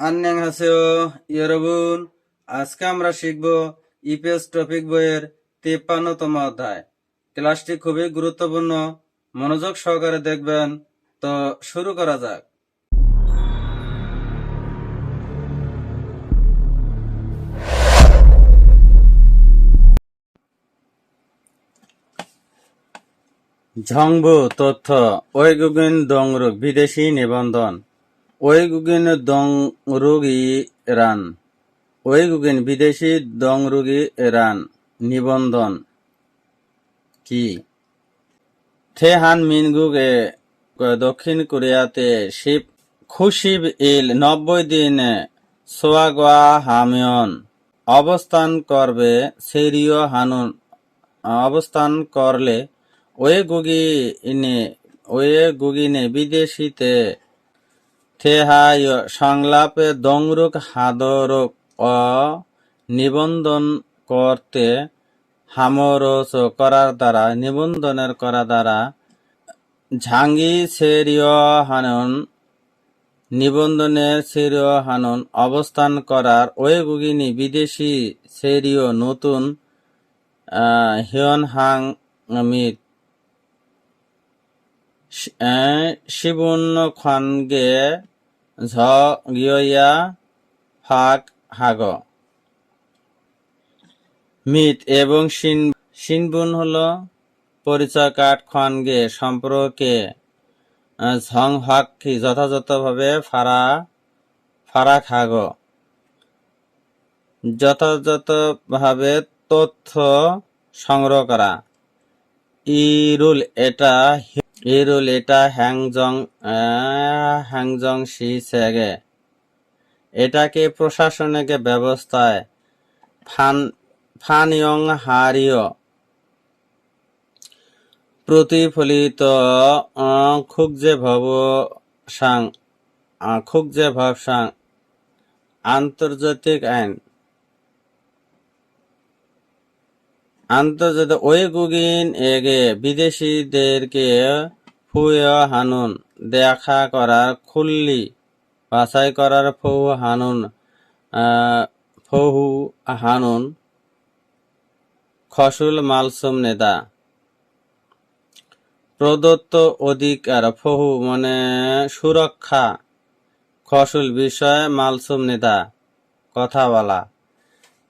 আন্যাং হাসেও ইয়রবুন আজকে আমরা শিখব ইপিএস টপিক বইয়ের তিপ্পান্নতম অধ্যায় ক্লাসটি খুবই গুরুত্বপূর্ণ মনোযোগ সহকারে দেখবেন তো শুরু করা যাক ঝংবু তথ্য ওয়েগুগিন দংরুক বিদেশি নিবন্ধন ওয়েগুগিন দংরুগি রান। ওয়েগুগিন বিদেশি দংরুগি রান। নিবন্ধন কি? থেহান মিনগুগে দক্ষিণ কোরিয়াতে শিব খুশিব ইল নব্বই দিন সোয়াগোয়া হামিয়ন অবস্থান করবে সেরিয় হানুন অবস্থান করলে ওয়ে গুগি ইনে ওয়ে গুগিনে বিদেশিতে থেহায় সংলাপে দংরুক হাদরক অ নিবন্ধন করতে হামরস করার দ্বারা, নিবন্ধনের করা দ্বারা ঝাঙ্গি সেরিয় হানন নিবন্ধনের সেরিয় হানন অবস্থান করার ওয়ে গুগিনি বিদেশি সেরিয় নতুন হিয়ন হাং মিত শিবুন খানগে ঝ ফাক, হাগ। মিত এবং শিন, শিনবুন হল পরিচয় কাঠ খানগে সম্পর্কে ঝং হাকি যথাযথভাবে ফারা ফারা খাগ। যথাযথভাবে তথ্য সংগ্রহ করা। ইরুল, এটা ইরুল এটা হ্যাংজং হ্যাংজং শি সেগে। এটাকে প্রশাসনিক ব্যবস্থায় ফান, ফানিয়ং হারিয়। প্রতিফলিত খুকজে ভব সাং খুকজে ভব সাং আন্তর্জাতিক আইন। আন্তর্জাতিক ওয়েগুগিন এগে বিদেশিদেরকে ফুয় হানুন, দেখা করার খুল্লি, বাছাই করার ফৌ হানুন ফহু হানুন, খসুল মালসুম নেতা প্রদত্ত অধিকার ফহু মানে সুরক্ষা, খসুল বিষয় মালসুম নেতা কথা বলা।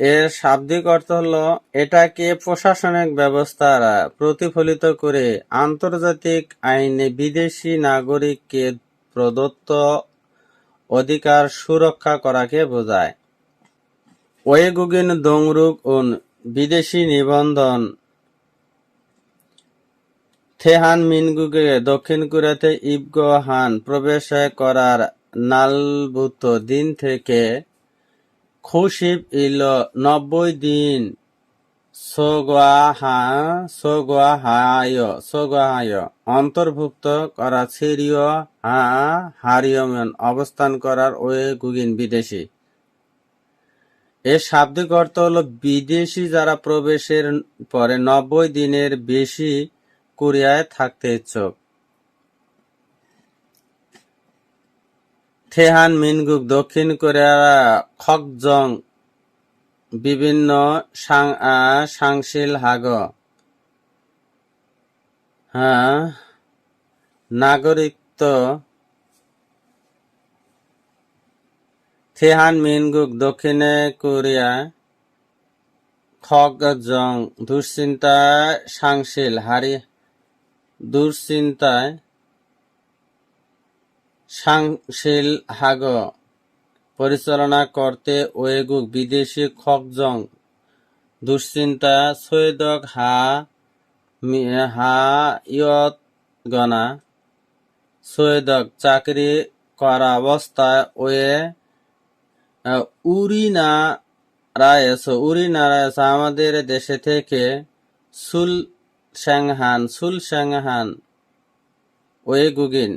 এর শাব্দিক অর্থ হল, এটাকে প্রশাসনিক ব্যবস্থার প্রতিফলিত করে আন্তর্জাতিক আইনে বিদেশি নাগরিককে প্রদত্ত অধিকার সুরক্ষা করাকে বোঝায়। ওয়েগুগিন দংরুক ও বিদেশি নিবন্ধন থেহান মিনগুগে দক্ষিণ কোরিয়াতে ইবগ হান প্রবেশ করার নালভূত দিন থেকে খুশিব ইল নব্বই দিন। অন্তর্ভুক্ত করা সিরিয়, হা, হারিয়মন অবস্থান করার ওয়ে গুগিন বিদেশি। এর শাব্দিক অর্থ হল বিদেশি যারা প্রবেশের পরে নব্বই দিনের বেশি কোরিয়ায় থাকতে ইচ্ছুক। থেহান, মিনগুক, দক্ষিণ কোরিয়া খকজং বিভিন্ন সাংশিল, হাগ। হ্যাঁ নাগরিকত্ব। থেহান, মিনগুক, দক্ষিণে কোরিয়া, খগজং, দুশ্চিন্তায় সাংশিল, হারি, দুশ্চিন্তায় সাংশিল হাগ পরিচালনা করতে ওয়েগুক বিদেশি খকজং দুশ্চিন্তা সৈয়দক হা হা ইয়ত গনা সৈয়দক চাকরি করা অবস্থায় ওয়ে উরিনা রায়স উরিনা রায়স আমাদের দেশে থেকে সুল স্যাংহান সুল স্যাংহান ওয়েগুগিন।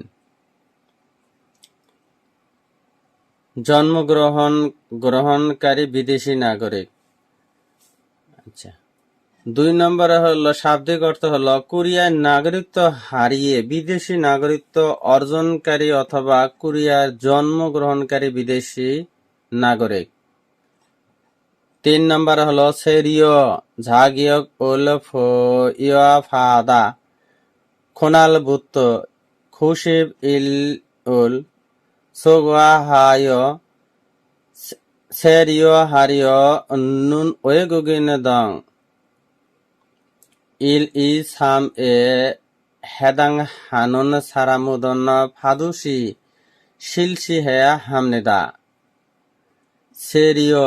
জন্মগ্রহণ, গ্রহণকারী বিদেশি নাগরিক। আচ্ছা। দুই নম্বরে হলো, শাব্দিক অর্থ হলো, কোরিয়ার নাগরিকত্ব হারিয়ে বিদেশি নাগরিকত্ব অর্জনকারী অথবা কোরিয়ার জন্মগ্রহণকারী বিদেশি নাগরিক। তিন নম্বর হলো সেরিয় ঝাগিয়ক উল ফাদা খোনাল বুত্ত খুশিব ইল উল সোগাহায় সেরিয় হারিয় নুন ওয়েগুগিন দং il i sam e hedang hanun saramudon ফাদুসি শিলসি হেয়া হামনেদা সেরিয়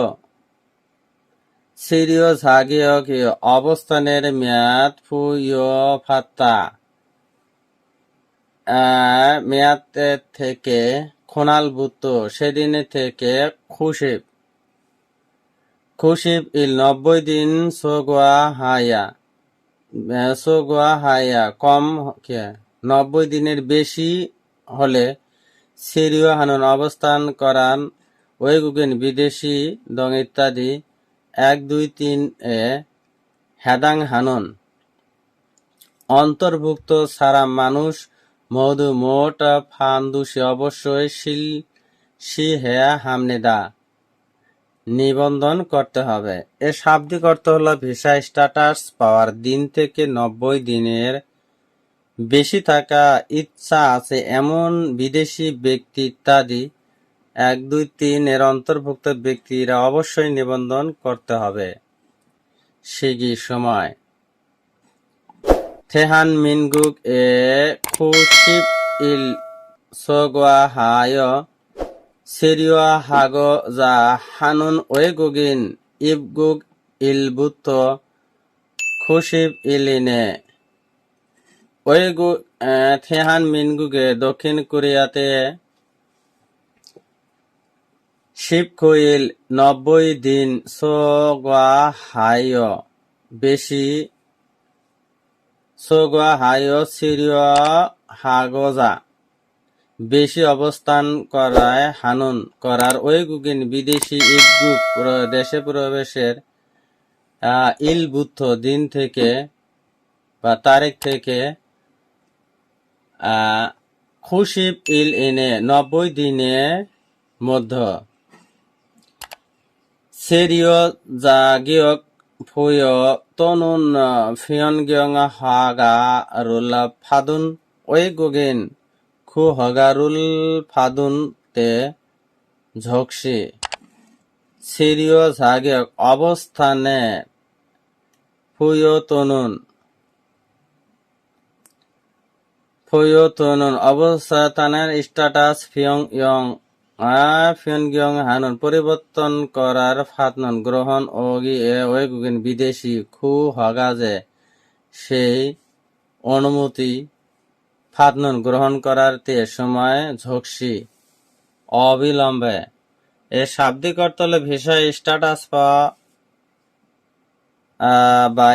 সিরিয় ঝাগিয় কি অবস্থানের মেয়াদ ফুয় ফাত্তা মেয়াদ থেকে খোনাল বুত্ত, সেদিন থেকে খুশিব। খুশিব ইল নব্বই দিন সোগোয়া হায়া। সোগোয়া হায়া কম নব্বই দিনের বেশি হলে সিরিয় হানুন অবস্থান করান ওয়েগুগেন বিদেশি দং ইত্যাদি এক দুই তিন এ হেদাং হানুন। অন্তর্ভুক্ত সারা মানুষ মধু মোট ফান্দুসি অবশ্যই শিল, সি হেয়া হামনেদা নিবন্ধন করতে হবে। এর শাব্দিক অর্থ হলো ভিসা স্ট্যাটাস পাওয়ার দিন থেকে নব্বই দিনের বেশি থাকা ইচ্ছা আছে এমন বিদেশি ব্যক্তি ইত্যাদি। এক, দুই, তিন এর অন্তর্ভুক্ত ব্যক্তিরা অবশ্যই নিবন্ধন করতে হবে। শিগি সময়। থেহান মিনগুক এ খুশিব ইল সোগোয়া হায় সিরিয়া হাগ যা হানুন ওয়েগুগিন ইবগুগ ইলবুত খুশিব ইলিনে। ওয়েগু থেহান মিনগুগে দক্ষিণ কোরিয়াতে শিবকুইল নব্বই দিন সোগা হায় বেশি সোগা হায় সিরিয় হাগজা বেশি অবস্থান করায় হানুন করার ওই গুগিন বিদেশি ইবগুক দেশে প্রবেশের ইল বুদ্ধ দিন থেকে বা তারিখ থেকে খুশিব ইল এনে নব্বই দিনের মধ্য। সেরিয় জাগিয়ক ফুয় তনুন ফিয়নগিয়ং হাগা রুলা ফাদুন ওই গুগিন ফাদুন তে ঝকসি সিরিয় ঝাগে অবস্থানে ফুয় তনুন ফুয় তনুন অবস্থানের স্ট্যাটাস ফিয়ং ইয়ং হানুন পরিবর্তন করার ফাতনন গ্রহণ ও গিয়ে ওয়েগুগিন বিদেশি খু হগাজে। সেই অনুমতি ফাতনুন গ্রহণ করার তে সময় ঝকসি। অবিলম্বে। এ শাব্দিক অর্থ হলো ভিসা স্ট্যাটাস বা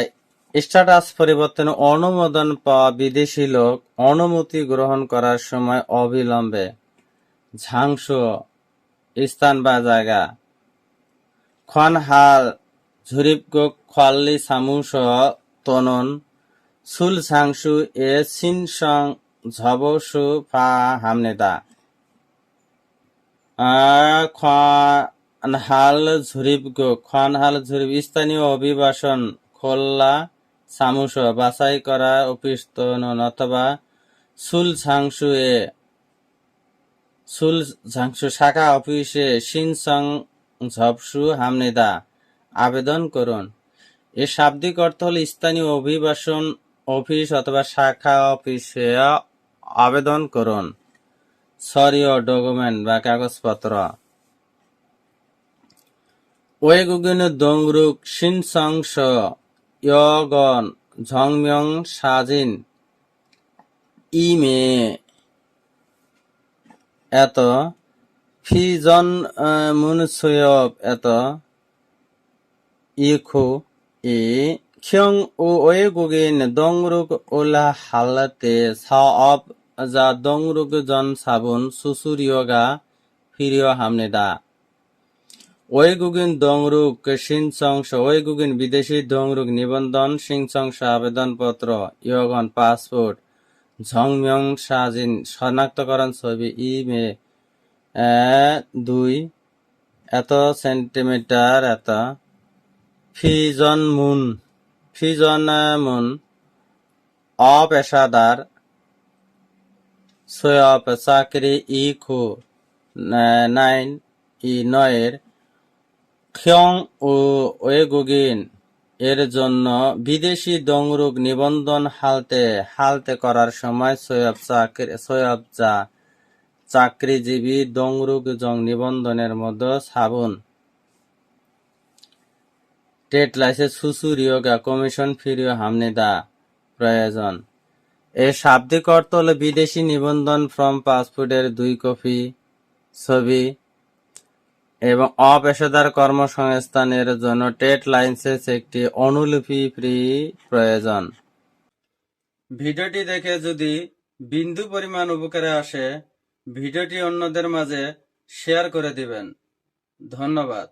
স্ট্যাটাস পরিবর্তনে অনুমোদন পাওয়া বিদেশি লোক অনুমতি গ্রহণ করার সময় অবিলম্বে। ঝাংস স্থান বা জায়গা। খনহাল ঝুরিপগো খোয়াল্লি সামুস তনন, সুল ঝাংসু, এ সিনসং, ঝবসু, ফা, হামনেদা। খনহাল ঝুরিপগো খনহাল, ঝুরিপ, স্থানীয় অভিবাসন, খোল্লা সামুস বাছাই করা, অফিস, তনন, অথবা সুল ঝাংসু, এ সুল ঝাংসু শাখা অফিসে সিনসং ঝপসু হামনেদা। আবেদন করুন। এর শাব্দিক অর্থ হল স্থানীয় অভিবাসন অফিস অথবা শাখা অফিসে আবেদন করুন। সরিয় ডকুমেন্ট বা কাগজপত্র। ওয়েগুগিন দংরুক সিনসংস ইয়গন ঝংময়ং সাজিন। ইমে এত, ফিজন মুনসুয়ব এত, ইখো, ই, খিয়ং, ও, ওয়ে গুগিন দংরুক, ওলা, হালাতে, সাব, যা, দংরুক, জন, সাবুন সুসুরিয়গা ফিরিয়, হামনে, দা। ওয়ে গুগিন দংরুক সিংসংস ওয়ে গুগিন বিদেশি দংরুক, নিবন্ধন সিংসংস আবেদনপত্র, ইয়গন, পাসপোর্ট ঝংময়ং সাজিন শনাক্তকরণ ছবি ই মে দুই। এত সেন্টিমিটার, এত। ফিজন মুন ফিজন মুন অপেশাদার সৈয়ব চাকরি ই খু নাইন, ই, নয়ের। খিয়ং ও ওয়েগুগিন। এর জন্য বিদেশি দংরুক নিবন্ধন হালতে হালতে করার সময় সৈয়ব সৈয়ব যা চাকরিজীবী দংরুক জং নিবন্ধনের মধ্যে সাবুন। টেট লাইসেন্স সুসুরিয়োগা কমিশন ফিরিও হামনিদা, প্রয়োজন। এর শাব্দিক অর্থ হল বিদেশি নিবন্ধন ফর্ম পাসপোর্টের দুই কপি ছবি এবং অপেশাদার কর্মসংস্থানের জন্য টেট লাইসেন্স একটি অনুলিপি ফ্রি প্রয়োজন। ভিডিওটি দেখে যদি বিন্দু পরিমাণ উপকারে আসে, ভিডিওটি অন্যদের মাঝে শেয়ার করে দিবেন। ধন্যবাদ।